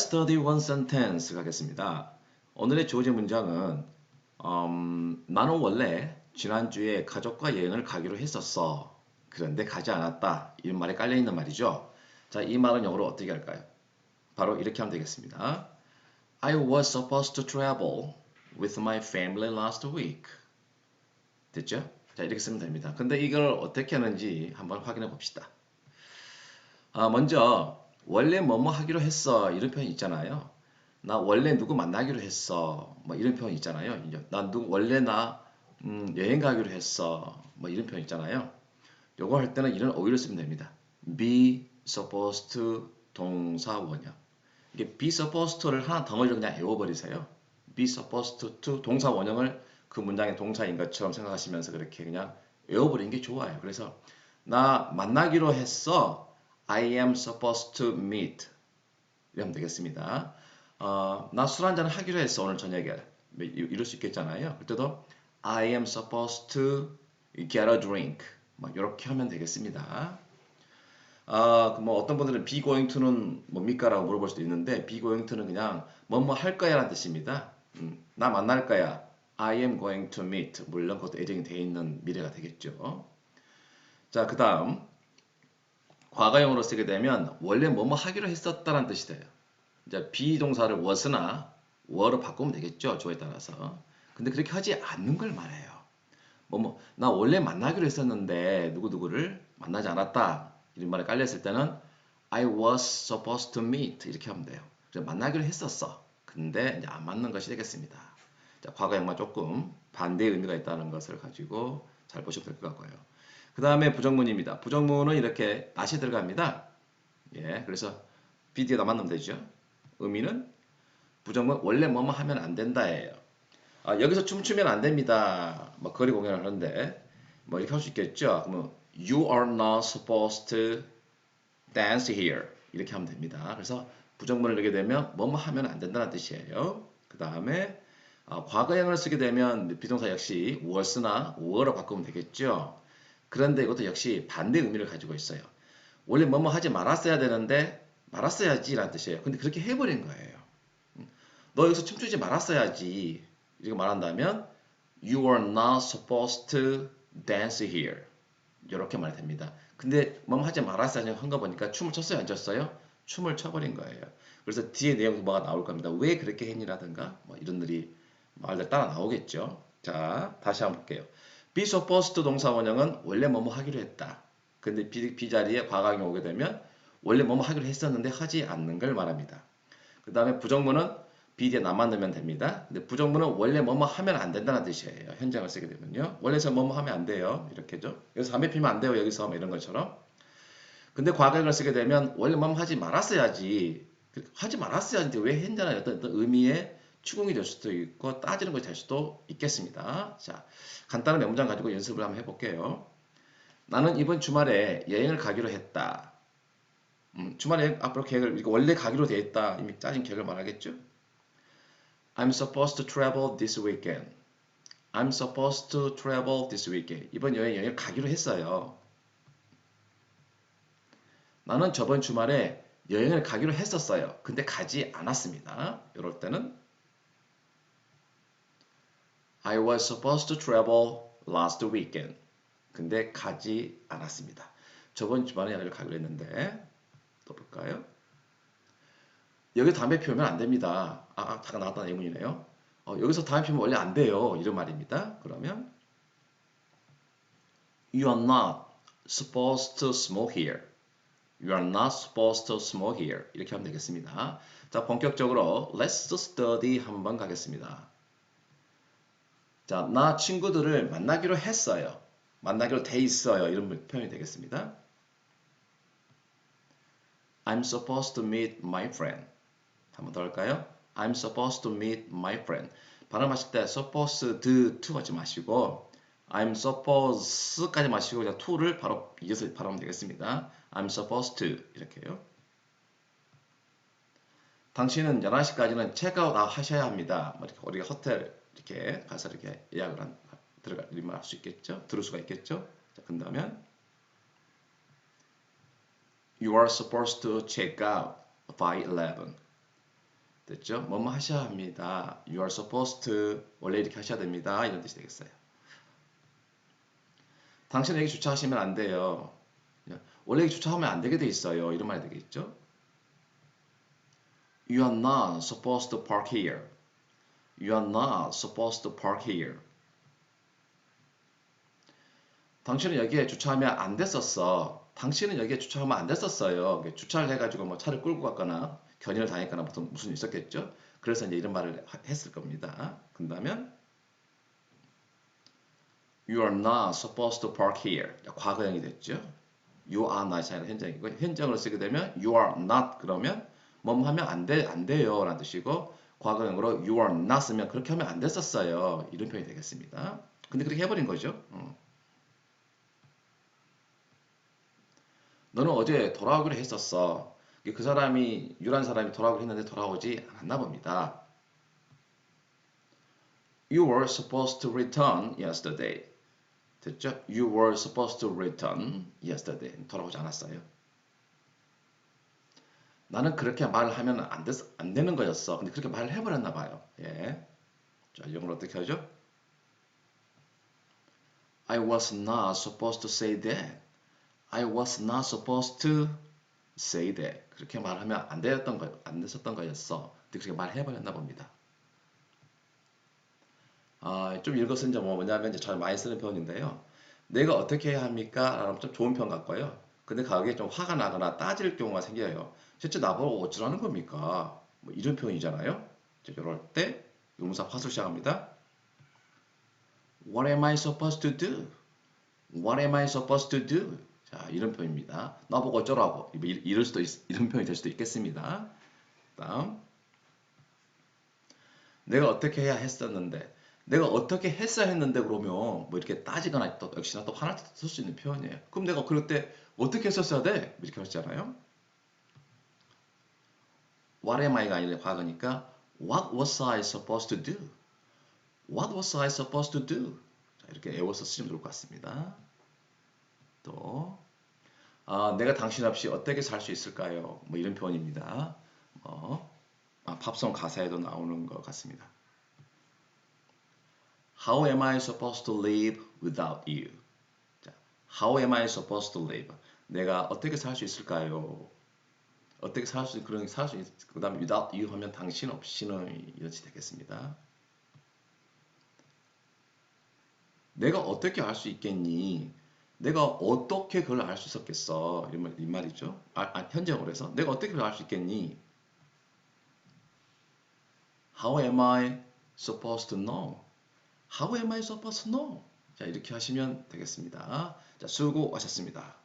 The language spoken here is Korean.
Study one sentence 가겠습니다. 오늘의 주어진 문장은 음, 나는 원래 지난주에 가족과 여행을 가기로 했었어. 그런데 가지 않았다. 이런 말이 깔려 있는 말이죠. 자, 이 말은 영어로 어떻게 할까요? 바로 이렇게 하면 되겠습니다. I was supposed to travel with my family last week. 됐죠? 자, 이렇게 쓰면 됩니다. 근데 이걸 어떻게 하는지 한번 확인해 봅시다. 아, 먼저 원래 뭐뭐 하기로 했어 이런 표현 있잖아요. 나 원래 누구 만나기로 했어 뭐 이런 표현 있잖아요. 나 누구 원래 나 음, 여행 가기로 했어 뭐 이런 표현 있잖아요. 요거 할 때는 이런 어휘를 쓰면 됩니다. be supposed to 동사 원형. 이게 be supposed to를 하나 덩어리로 그냥 외워버리세요. be supposed to 동사 원형을 그 문장의 동사인 것처럼 생각하시면서 그렇게 그냥 외워버리는 게 좋아요. 그래서 나 만나기로 했어. I am supposed to meet. 이러면 되겠습니다. 어, 나 술 한잔 하기로 했어 오늘 저녁에. 뭐 이럴 수 있겠잖아요. 그때도 I am supposed to get a drink. 뭐 이렇게 하면 되겠습니다. 아, 뭐 어떤 분들은 be going to는 뭡니까라고 물어볼 수도 있는데 be going to는 그냥 뭐뭐 할 거야라는 뜻입니다. 음, 나 만날 거야. I am going to meet. 물론 그것도 예정이 되어 있는 미래가 되겠죠. 자, 그 다음 과거형으로 쓰게 되면 원래 뭐뭐 하기로 했었다는 뜻이 돼요. 이제 비동사를 was나 were로 바꾸면 되겠죠. 조에 따라서. 근데 그렇게 하지 않는 걸 말해요. 뭐뭐 나 원래 만나기로 했었는데 누구누구를 만나지 않았다. 이런 말에 깔렸을 때는 I was supposed to meet 이렇게 하면 돼요. 만나기로 했었어. 근데 이제 안 맞는 것이 되겠습니다. 자, 과거형만 조금 반대의 의미가 있다는 것을 가지고 잘 보시면 될 것 같고요. 그 다음에 부정문입니다. 부정문은 이렇게 낫이 들어갑니다. 예, 그래서 비디오다 만나면 되죠. 의미는 부정문 원래 뭐뭐 하면 안 된다예요. 아, 여기서 춤추면 안 됩니다. 뭐 거리 공연을 하는데 뭐 이렇게 할 수 있겠죠. 그러면 you are not supposed to dance here 이렇게 하면 됩니다. 그래서 부정문을 넣게 되면 뭐뭐 하면 안 된다는 뜻이에요. 그 다음에 아, 과거형을 쓰게 되면 비동사 역시 was나 were로 바꾸면 되겠죠. 그런데 이것도 역시 반대 의미를 가지고 있어요. 원래 뭐뭐 하지 말았어야 되는데 말았어야지 라는 뜻이에요. 근데 그렇게 해버린 거예요. 음, 너 여기서 춤추지 말았어야지 이렇게 말한다면 You are not supposed to dance here 이렇게 말이 됩니다. 근데 뭐뭐 하지 말았어야지 한 거 보니까 춤을 췄어요 안 췄어요? 춤을 춰버린 거예요. 그래서 뒤에 내용도 뭐가 나올 겁니다. 왜 그렇게 했니라든가 뭐 이런 들이 말들 따라 나오겠죠. 자 다시 한번 볼게요. Supposed to 동사 원형은 원래 뭐뭐 하기로 했다. 근데 be, be 자리에 과거형이 오게 되면 원래 뭐뭐 하기로 했었는데 하지 않는 걸 말합니다. 그 다음에 부정문은 be 뒤에 나만 넣으면 됩니다. 근데 부정문은 원래 뭐뭐 하면 안 된다는 뜻이에요. 현장을 쓰게 되면요. 원래서 뭐뭐 하면 안 돼요. 이렇게죠. 여기서 담배 피면 안 돼요. 여기서 뭐 이런 것처럼. 근데 과거형을 쓰게 되면 원래 뭐뭐 하지 말았어야지. 하지 말았어야지. 왜 했냐는 어떤, 어떤 의미의 추궁이 될 수도 있고 따지는 것이 될 수도 있겠습니다. 자, 간단한 메모장 가지고 연습을 한번 해볼게요. 나는 이번 주말에 여행을 가기로 했다. 음, 주말에 앞으로 계획을 원래 가기로 돼 있다. 이미 짜진 계획을 말하겠죠. I'm supposed to travel this weekend. I'm supposed to travel this weekend. 이번 여행 여행을 가기로 했어요. 나는 저번 주말에 여행을 가기로 했었어요. 근데 가지 않았습니다. 이럴 때는 I was supposed to travel last weekend. 근데 가지 않았습니다. 저번 주말에 여행을 가기로 했는데 또 볼까요? 여기 담배 피우면 안 됩니다. 아, 잠깐 나왔던 예문이네요. 어, 여기서 담배 피우면 원래 안 돼요. 이런 말입니다. 그러면 You are not supposed to smoke here. You are not supposed to smoke here. 이렇게 하면 되겠습니다. 자, 본격적으로 Let's study 한번 가겠습니다. 자, 나 친구들을 만나기로 했어요. 만나기로 돼 있어요. 이런 표현이 되겠습니다. I'm supposed to meet my friend. 한번 더 할까요? I'm supposed to meet my friend. 발음하실 때 supposed to 하지 마시고 I'm supposed까지 마시고 그냥 to를 바로 이어서 발음하면 되겠습니다. I'm supposed to 이렇게요. 당신은 11시까지는 체크아웃 하셔야 합니다. 뭐 우리가 호텔 이렇게 가서 이렇게 예약을 한, 리만 할수 있겠죠. 들을 수가 있겠죠. 자, 그다면 You are supposed to check out by 11. 됐죠? 뭐뭐 하셔야 합니다. You are supposed to 원래 이렇게 하셔야 됩니다. 이런 뜻이 되겠어요. 당신은 여기 주차하시면 안 돼요. 원래 여기 주차하면 안 되게 돼 있어요. 이런 말이 되겠죠? You are not supposed to park here. You are not supposed to park here. 당신은 여기에 주차하면 안 됐었어. 당신은 여기에 주차하면 안 됐었어요. 주차를 해가지고 뭐 차를 끌고 갔거나 견인을 당했거나 무슨 무슨 있었겠죠. 그래서 이제 이런 말을 했을 겁니다. 그다면 You are not supposed to park here. 과거형이 됐죠. You are 아니라 현장이고 현장으로 쓰게 되면 You are not 그러면 뭐뭐 하면 안 돼, 안 돼요 라는 뜻이고 과거형으로 You are not 쓰면 그렇게 하면 안 됐었어요. 이런 표현이 되겠습니다. 근데 그렇게 해버린 거죠. 어. 너는 어제 돌아오기로 했었어. 그 사람이 유란 사람이 돌아오기로 했는데 돌아오지 않았나 봅니다. You were supposed to return yesterday. 됐죠? You were supposed to return yesterday. 돌아오지 않았어요. 나는 그렇게 말을 하면 안, 됐, 안 되는 거였어. 근데 그렇게 말을 해버렸나 봐요. 예. 자, 영어로 어떻게 하죠? I was not supposed to say that. I was not supposed to say that. 그렇게 말하면 안 되었던 거, 안 됐었던 거였어. 근데 그렇게 말해버렸나 봅니다. 아, 좀 읽었은 점 뭐냐면 이제 잘 많이 쓰는 표현인데요. 내가 어떻게 해야 합니까? 라는 좀 좋은 표현 같고요. 근데 가격에 좀 화가 나거나 따질 경우가 생겨요. 실제 나보고 어쩌라는 겁니까? 뭐 이런 표현이잖아요. 이럴 때 의문사 파술 시작합니다. What am I supposed to do? What am I supposed to do? 자, 이런 표현입니다. 나보고 어쩌라고. 이럴 수도 있, 이런 표현이 될 수도 있겠습니다. 다음. 내가 어떻게 해야 했었는데 내가 어떻게 했어야 했는데 그러면 뭐 이렇게 따지거나 또 역시나 또 화날 때쓸수 있는 표현이에요. 그럼 내가 그럴 때 어떻게 했었어야 돼? 이렇게 하잖아요. What am I가 아니라 과거니까 What was I supposed to do? What was I supposed to do? 자, 이렇게 애워서 쓰시면 좋을 것 같습니다. 또 아, 내가 당신 없이 어떻게 살 수 있을까요? 뭐 이런 표현입니다. 뭐 아, 팝송 가사에도 나오는 것 같습니다. How am I supposed to live without you? 자, How am I supposed to live? 내가 어떻게 살 수 있을까요? 어떻게 살 수 그런 살수 있. 그다음에 without you 하면 당신 없이는 이렇게 되겠습니다. 내가 어떻게 알 수 있겠니? 내가 어떻게 그걸 알 수 있었겠어? 이, 말, 이 말이죠. 아, 아, 현재어로 해서 내가 어떻게 그걸 알 수 있겠니? How am I supposed to know? How am I supposed to know? 자, 이렇게 하시면 되겠습니다. 자, 수고하셨습니다.